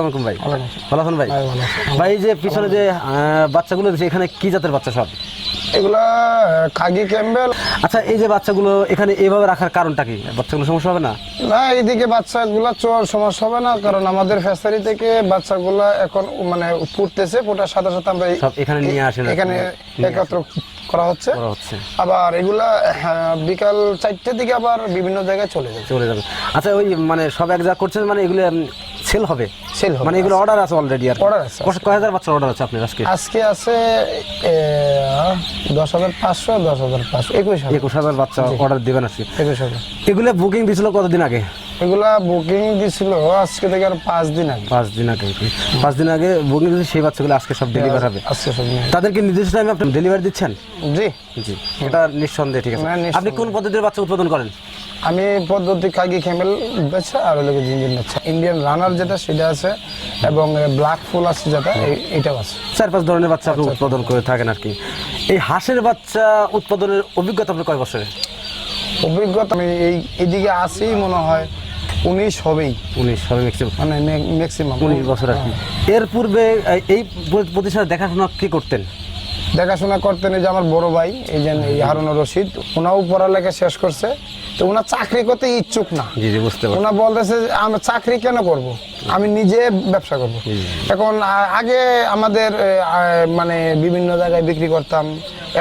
আসসালামু আলাইকুম ভাই। ভালো আছেন ভাই? ভাই, যে পিছনে যে বাচ্চাগুলো দিচ্ছে এখানে কি জাতের বাচ্চা সব? এগুলা কাগি ক্যাম্বেল। আচ্ছা এই যে বাচ্চাগুলো এখানে এইভাবে রাখার কারণটা কি? বাচ্চাগুলো সমস্যা হবে না? না এইদিকে বাচ্চাগুলা চোর সমস্যা হবে না কারণ আমাদের ফ্যাসারি থেকে বাচ্চাগুলা এখন মানে ফুটতেছে ফোটার সাথে সাথে আমরা সব এখানে নিয়ে আসেন এখানে একত্র করা হচ্ছে। আবার এগুলা হ্যাঁ, বিকাল চারটের দিকে আবার বিভিন্ন জায়গায় চলে যাবে। চলে যাবে। আচ্ছা ওই মানে সব এক জায়গা করছেন মানে এগুলো সেল হবে? সেল হবে মানে এগুলো অর্ডার আছে অলরেডি আর Order আছে। কত- কয় হাজার বাচ্চা অর্ডার আছে আপনার আজকে? আজকে আছে দশ হাজার পাঁচশো দশ হাজার পাঁচশো একুশ হাজার। একুশ হাজার বাচ্চা অর্ডার দেবেন আজকে। একুশ হাজার। এগুলো বুকিং দিছিল কতদিন আগে? এগুলা বুকিং দিছিল আজকে থেকে আর পাঁচ দিন আগে। পাঁচ দিন আগে পাঁচ দিন আগে বুকিং দিয়েছে সেই বাচ্চাগুলো আজকে সব ডেলিভার হবে। আজকে সব তাদেরকে নির্দিষ্ট টাইমে আপনি ডেলিভারি দিচ্ছেন? জি। জি এটা নিঃসন্দেহে ঠিক আছে। আপনি কোন পদ্ধতির বাচ্চা উৎপাদন করেন? আমি পদ্ধতি কাগি খেমেল বেছে আর হলো জিঞ্জিন বাচ্চা ইন্ডিয়ান রানার যেটা সেটা আছে এবং ব্ল্যাক ফুল আছে যেটা এটাও আছে। চার পাঁচ ধরনের বাচ্চা আচ্ছা, আপনি উৎপাদন করে থাকেন আর কি। এই হাঁসের বাচ্চা উৎপাদনের অভিজ্ঞতা আপনার কয় বছরের? অভিজ্ঞতা আমি এই এদিকে আসি মনে হয় উনিশ হবেই। উনিশ হবে ম্যাক্সিমাম মানে ম্যাক্সিমাম উনিশ বছর আর কি। এর পূর্বে এই- প্রতিষ্ঠানে দেখাশোনা কি করতেন? দেখাশোনা করতেন এই যে আমার বড় ভাই এই যে এই হারুনুর রশিদ ওনাও পড়ালেখা শেষ করছে। তো ওনার চাকরি করতে ইচ্ছুক না। জি জি বুঝতে পারছি। ওনা বলতেছে যে আমি চাকরি কেন করব? আমি নিজে ব্যবসা করব। এখন আগে আমাদের মানে বিভিন্ন জায়গায় বিক্রি করতাম।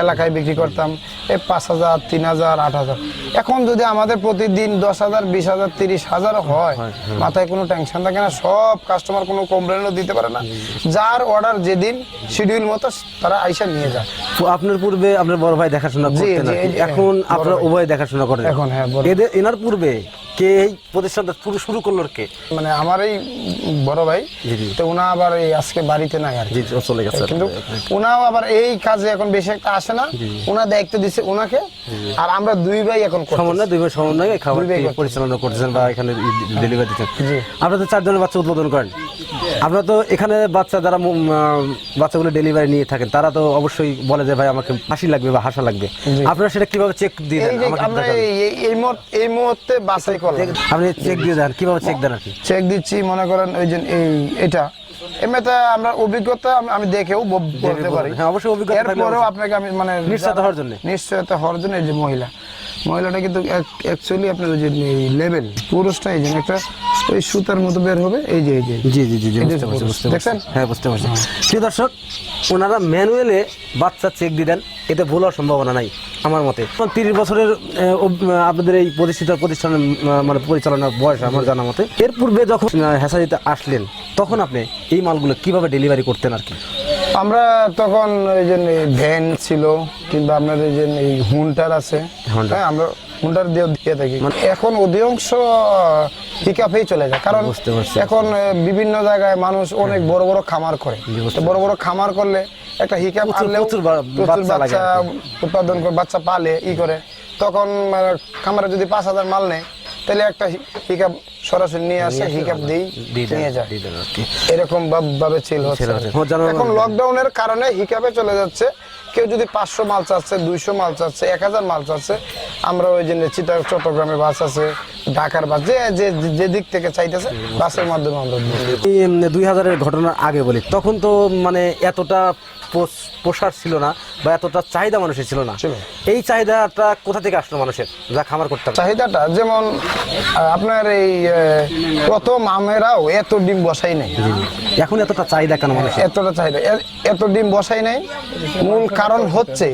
এলাকায় বিক্রি করতাম। এই পাঁচ হাজার তিন হাজার আট হাজার। এখন যদি আমাদের প্রতিদিন দশ হাজার বিশ হাজার তিরিশ হাজার হয় মাথায় কোনো টেনশন থাকে না সব কাস্টমার কোনো কমপ্লেনও দিতে পারে না। যার অর্ডার যেদিন শিডিউল মতো তারা আইসা নিয়ে যায়। তো আপনার পূর্বে আপনার বড় ভাই দেখাশোনা করতেন এখন আপনারা উভয় দেখাশোনা করেন। এখন, হ্যাঁ, এদের এনার পূর্বে কে এই প্রতিষ্ঠানটা শুরু শুরু করল কে? মানে আমার এই বড় ভাই। তো ওনা আবার এই আজকে বাড়িতে নাই আর জি চলে গেছে। কিন্তু ওনাও আবার এই কাজে এখন বেশি একটা আসে না। ওনার দায়িত্ব দিছে ওনাকে আর আমরা দুই ভাই এখন। সমন্বয় দুই ভাই সমন্বয় দুই পরিচালনা করতেছেন বা এখানে ডেলিভারি দিচ্ছেন? জি। আপনারা তো চারজনের বাচ্চা উৎপাদন করেন। আপনারা তো এখানে বাচ্চা যারা বাচ্চাগুলো ডেলিভারি নিয়ে থাকেন তারা তো অবশ্যই বলে যে ভাই আমাকে হাসি লাগবে বা হাসা লাগবে। আপনারা সেটা কীভাবে চেক দিয়ে আমরা এই- এই- এই মুহূর্তে এই মুহূর্তে বাছাই করলাম আপনি চেক দিয়ে দেন কীভাবে চেক দেন কি? চেক দিচ্ছি মনে করেন ওই যে এই এটা। এমনিতে আমরা অভিজ্ঞতা আমি- দেখেও বলতে পারি। হ্যাঁ, অবশ্যই অভিজ্ঞতা এরপরেও আপনাকে আমি মানে নিশ্চয়তা হওয়ার জন্য। নিশ্চয়তা হওয়ার জন্য এই যে মহিলা। মহিলাটা কিন্তু অ্যাকচুয়ালি আপনার ওই যে লেভেল পুরুষটা এই যে একটা ওই সুতার মতো বের হবে। এই যে এই যে। জি জি জি বুঝতে পারছি দেখছেন? হ্যাঁ বুঝতে পারছি। প্রিয় দর্শক ওনারা ম্যানুয়ালে বাচ্চা চেক দিয়ে দেন। এতে ভুল হওয়ার সম্ভাবনা নাই আমার মতে। তিরিশ বছরের আপনাদের এই প্রতিষ্ঠিত প্রতিষ্ঠানের মানে পরিচালনার বয়স আমার জানা মতে এর পূর্বে যখন আহ, হেসারিতে আসলেন তখন আপনি এই মালগুলো কীভাবে ডেলিভারি করতেন আর কি? আমরা তখন ওই যে ভ্যান ছিল কিংবা আপনার এই যে এই হুন্টার আছে। হ্যাঁ আমরা হুন্টার দিয়ে দিয়ে থাকি। এখন অধিকাংশ পিকআপেই চলে যায় কারণ বুঝতে পারছি। এখন বিভিন্ন জায়গায় মানুষ অনেক বড় বড় খামার করে। বড় বড় খামার করলে একটা হিকাপ আনলেও প্রচুর বাচ্চা উৎপাদন করে বাচ্চা পালে ই করে। তখন মানে খামারে যদি পাঁচ হাজার মাল নেয় তাহলে একটা হিকাপ সরাসরি নিয়ে আসে হিকাপ দিই নিয়ে যায়। এরকম ভাবে ছিল এখন লকডাউনের কারণে হিকাপে চলে যাচ্ছে। কেউ যদি পাঁচশো মাল চাচ্ছে দুইশো মাল চাচ্ছে এক হাজার মাল চাচ্ছে আমরা ওই জন্য চিটা চট্টগ্রামে বাস আছে ঢাকার বাস যে যে- যে দিক থেকে চাইতেছে বাসের মাধ্যমে আমরা দুই হাজারের ঘটনার আগে বলি তখন তো মানে এতটা প্রসার ছিল না বা এতটা চাহিদা মানুষের ছিল না। এই চাহিদাটা কোথা থেকে আসলো মানুষের যা খামার করতে চাহিদাটা যেমন আপনার এই প্রথম আমেরাও এত ডিম বসাই নাই। এখন এতটা চাহিদা কেন মানুষের? এতটা চাহিদা এত ডিম বসাই নাই। মূল কারণ হচ্ছে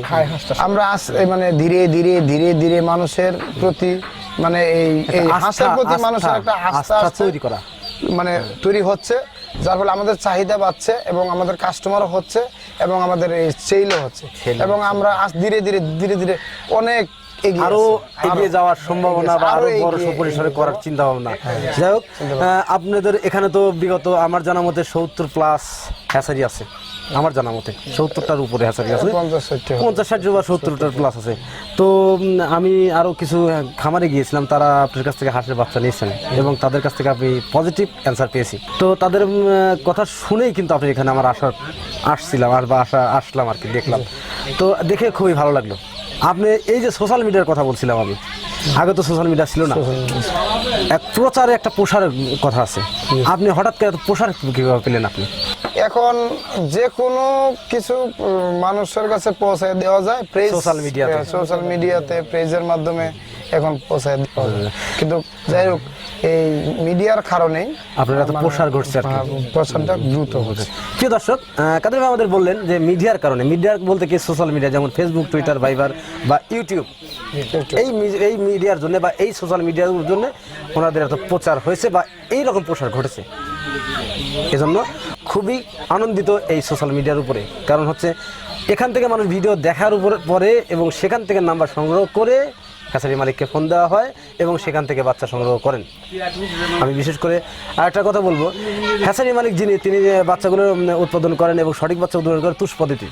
আমরা মানে ধীরে ধীরে ধীরে ধীরে মানুষের প্রতি মানে এই হাঁসের প্রতি মানুষের একটা আস্থা তৈরি করা। মানে তৈরি হচ্ছে যার ফলে আমাদের চাহিদা বাড়ছে এবং আমাদের কাস্টমারও হচ্ছে এবং আমাদের এই সেলও হচ্ছে এবং আমরা আজ ধীরে ধীরে ধীরে ধীরে অনেক আরও এগিয়ে যাওয়ার সম্ভাবনা বা আরও বড় পরিসরে করার চিন্তা ভাবনা যাই হোক আপনাদের এখানে তো বিগত আমার জানা মতে সত্তর প্লাস হ্যাসারি আছে। আমার জানা মতে সত্তরটার উপরে হ্যাসারি আছে। পঞ্চাশ ষাট বা সত্তরটার প্লাস আছে। তো আমি আরও কিছু খামারে গিয়েছিলাম তারা আপনার কাছ থেকে হাঁসের বাচ্চা নিয়েছেন এবং তাদের কাছ থেকে আমি পজিটিভ অ্যান্সার পেয়েছি। তো তাদের কথা শুনেই কিন্তু আপনি এখানে আমার আসার আসছিলাম আর বা আসা আসলাম আর কি দেখলাম। তো দেখে খুবই ভালো লাগল। আপনি এই যে সোশ্যাল মিডিয়ার কথা বলছিলাম আমি আগে তো সোশ্যাল মিডিয়া ছিল না। এক প্রচারে একটা প্রসারের কথা আছে। আপনি হঠাৎ করে প্রসার কীভাবে পেলেন আপনি? এখন যে কোনো কিছু মানুষের কাছে পৌঁছায় দেওয়া যায়। প্রেস সোশ্যাল মিডিয়াতে সোশ্যাল মিডিয়াতে প্রেজের মাধ্যমে এখন পৌঁছায় দেওয়া যায়। কিন্তু যাই হোক এই মিডিয়ার কারণেই আপনারা তো প্রসার ঘটছে আর প্রচারটা দ্রুত হচ্ছে। প্রিয় দর্শক কাদের ভাই আমাদের বললেন যে মিডিয়ার কারণে মিডিয়ার বলতে কি সোশ্যাল মিডিয়া যেমন ফেসবুক টুইটার ভাইবার বা ইউটিউব এই এই মিডিয়ার জন্য বা এই সোশ্যাল মিডিয়ার জন্য ওনাদের এত প্রচার হয়েছে বা এই রকম প্রসার ঘটেছে? এজন্য খুবই আনন্দিত এই সোশ্যাল মিডিয়ার উপরে। কারণ হচ্ছে, এখান থেকে মানুষ ভিডিও দেখার উপরে পরে এবং সেখান থেকে নাম্বার সংগ্রহ করে হ্যাচারি মালিককে ফোন দেওয়া হয় এবং সেখান থেকে বাচ্চা সংগ্রহ করেন। আমি বিশেষ করে আরেকটা কথা বলব হ্যাচারি মালিক যিনি, তিনি বাচ্চাগুলো উৎপাদন করেন এবং সঠিক বাচ্চা উৎপাদন করেন, তুষ পদ্ধতি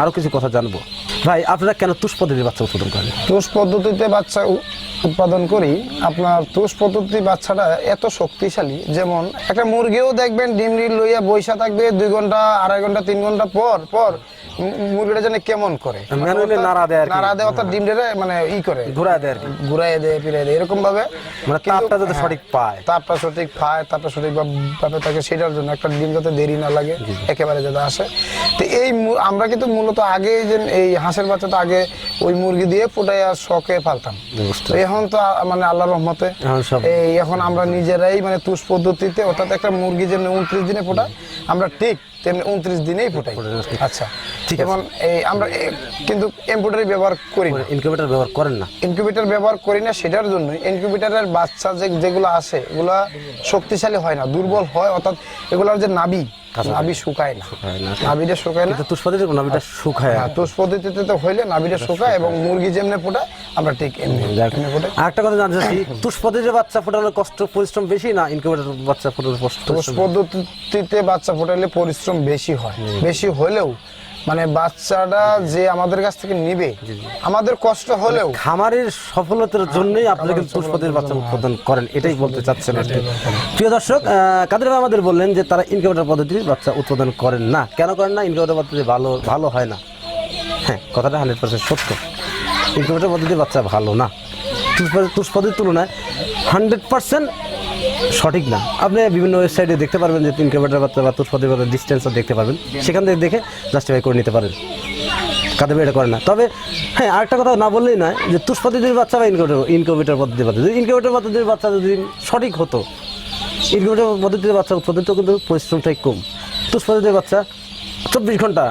আরও কিছু কথা জানব। ভাই, আপনারা কেন তুষ পদ্ধতির বাচ্চা উৎপাদন করেন? তুষ পদ্ধতিতে বাচ্চা উৎপাদন করি, আপনার তুষ পদ্ধতি বাচ্চাটা এত শক্তিশালী, যেমন একটা মুরগিও দেখবেন ডিম লইয়া বৈশা থাকবে দুই ঘণ্টা, আড়াই ঘণ্টা, তিন ঘণ্টা পর পর মুরগিটা জানে কেমন করে? ম্যানুয়ালি নাড়া দেয় নাড়া দেয় অর্থাৎ ডিম ডেরে মানে ই করে। ঘোরা দেয় আর কি। ঘুরাই দেয় ফিরাই দেয় এরকম ভাবে মানে তাপটা যাতে হ্যাঁ, সঠিক পায়। তাপটা সঠিক পায় তাপটা সঠিক ভাবে থাকে সেটার জন্য একটা ডিম যাতে দেরি না লাগে একেবারে যাতে আসে। তো এই আমরা কিন্তু মূলত আগে যে এই হাঁসের বাচ্চা তো আগে ওই মুরগি দিয়ে ফুটাইয়া শখে পালতাম। এখন তো মানে আল্লাহ রহমতে এই এখন আমরা নিজেরাই মানে তুষ পদ্ধতিতে অর্থাৎ একটা মুরগি যেমনি উনত্রিশ দিনে ফোটায় আমরা ঠিক তেমনি উনত্রিশ দিনেই ফুটাই। আচ্ছা। ঠিক আছে। যেমন এই আমরা কিন্তু এম্পুটারি ব্যবহার করি না। ইনকিউবেটার ব্যবহার করেন না। ইনকিউবেটার ব্যবহার করি না সেটার জন্য ইনকিউবেটারের বাচ্চা যে যেগুলো আছে এগুলা শক্তিশালী হয় না দুর্বল হয় অর্থাৎ এগুলার যে নাভি নাভি শুকায় না। শুকায় না। নাভিটা শুকায় না। তুষ পদ্ধতির নাভিটা শুকায় না। তোষ পদ্ধতিতে তো হইলে নাভিটা শুকায় এবং মুরগি যেমনি ফোটায় আমরা ঠিক। এমনি ফোটাই। আরেকটা কথা জানতে চাচ্ছি তুষ পদ্ধতিতে বাচ্চা ফোটানোর কষ্ট পরিশ্রম বেশি না ইনকিউবেটর বাচ্চা ফোটানোর কষ্ট? তোষ পদ্ধতিতে বাচ্চা ফোটালে পরিশ্রম বেশি হয়। বেশি হলেও মানে বাচ্চাটা যে আমাদের কাছ থেকে নিবে আমাদের কষ্ট হলেও। খামারের সফলতার জন্যই আপনি কিন্তু পুষ্পদের বাচ্চা উৎপাদন করেন এটাই বলতে চাচ্ছেন আর কি। প্রিয় দর্শক কাদের আমাদের বললেন যে তারা ইনকিউবেটর পদ্ধতির বাচ্চা উৎপাদন করেন না। কেন করেন না? ইনকিউবেটর পদ্ধতি ভালো ভালো হয় না। হ্যাঁ কথাটা হান্ড্রেড পার্সেন্ট সত্য। ইনকিউবেটর পদ্ধতির বাচ্চা ভালো না। তুষ পদ্ধতির তুলনায় হান্ড্রেড পার্সেন্ট সঠিক না। আপনি বিভিন্ন ওয়েবসাইটে দেখতে পারবেন যে ইনকিউবেটর বাচ্চা বা পদ্ধতির বাচ্চা ডিস্টেন্সও দেখতে পারবেন। সেখান থেকে দেখে জাস্টিফাই করে নিতে পারেন। কাদের এটা করে না। তবে হ্যাঁ আরেকটা কথা না বললেই নয় যে তুষ পদ্ধতির বাচ্চা বা ইনকিউবেটর ইনকিউবেটর পদ্ধতির বাচ্চা যদি ইনকিউবেটর পদ্ধতির বাচ্চা যদি সঠিক হতো ইনকিউবেটর পদ্ধতির বাচ্চা উৎপাদন তো কিন্তু পরিশ্রমটাই কম। তুষ বাচ্চা চব্বিশ ঘণ্টা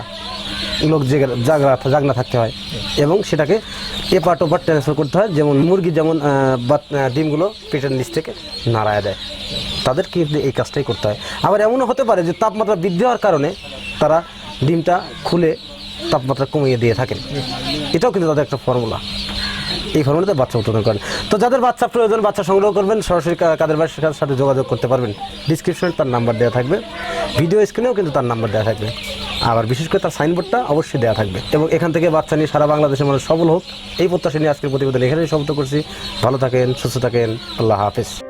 লোক জেগে জাগরা জাগনা থাকতে হয় এবং সেটাকে এপার ওপার ট্রান্সফার করতে হয়। যেমন মুরগি যেমন ডিমগুলো পেটের নিচ থেকে নাড়ায় দেয়। তাদের কিন্তু এই কাজটাই করতে হয়। আবার এমনও হতে পারে যে তাপমাত্রা বৃদ্ধি হওয়ার কারণে তারা ডিমটা খুলে তাপমাত্রা কমিয়ে দিয়ে থাকেন। এটাও কিন্তু তাদের একটা ফর্মুলা এই ফর্মুলাতে বাচ্চা উৎপাদন করেন। তো যাদের বাচ্চা প্রয়োজন, বাচ্চা সংগ্রহ করবেন, সরাসরি কাদের বাড়ির সাথে যোগাযোগ করতে পারবেন ডিসক্রিপশনে তার নাম্বার দেওয়া থাকবে। ভিডিও স্ক্রিনেও কিন্তু তার নাম্বার দেওয়া থাকবে। আবার বিশেষ করে তার সাইনবোর্ডটা অবশ্যই দেওয়া থাকবে। এবং এখান থেকে বাচ্চা নিয়ে সারা বাংলাদেশের মানুষ সবল হোক, এই প্রত্যাশা নিয়ে আজকের প্রতিবেদন এখানেই সমাপ্ত করছি। ভালো থাকেন, সুস্থ থাকেন, আল্লাহ হাফেজ।